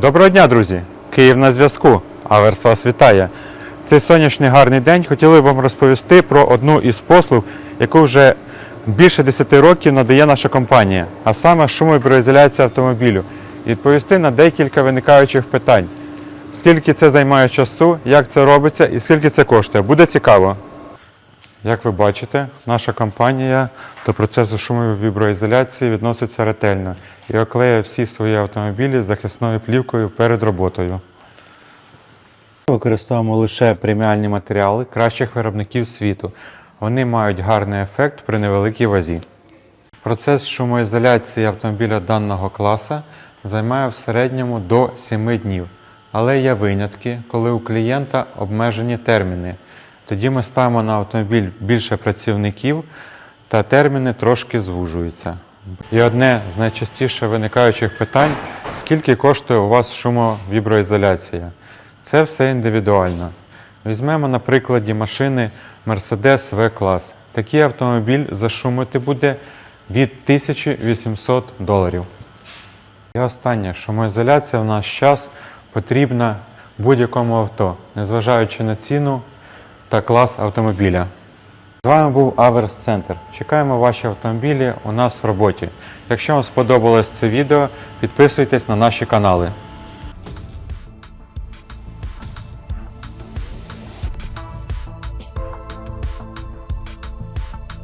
Доброго дня, друзі! Київ на зв'язку. Аверс вас вітає. В Цей сонячний гарний день хотіли б вам розповісти про одну із послуг, яку вже більше 10 років надає наша компанія, а саме шумоізоляція автомобілю, і відповісти на декілька виникаючих питань. Скільки це займає часу, як це робиться і скільки це коштує. Буде цікаво. Як ви бачите, наша компанія до процесу шумовіброізоляції відноситься ретельно і оклеює всі свої автомобілі захисною плівкою перед роботою. Використовуємо лише преміальні матеріали кращих виробників світу. Вони мають гарний ефект при невеликій вазі. Процес шумоізоляції автомобіля даного класу займає в середньому до 7 днів. Але є винятки, коли у клієнта обмежені терміни. Тоді ми ставимо на автомобіль більше працівників та терміни трошки звужуються. І одне з найчастіше виникаючих питань: скільки коштує у вас шумовіброізоляція? Це все індивідуально. Візьмемо на прикладі машини Mercedes V-клас. Такий автомобіль зашумити буде від 1800 доларів. І останнє, шумоізоляція в наш час потрібна будь-якому авто, незважаючи на ціну та клас автомобіля. З вами був Аверс Центр. Чекаємо ваші автомобілі у нас в роботі. Якщо вам сподобалось це відео, підписуйтесь на наші канали.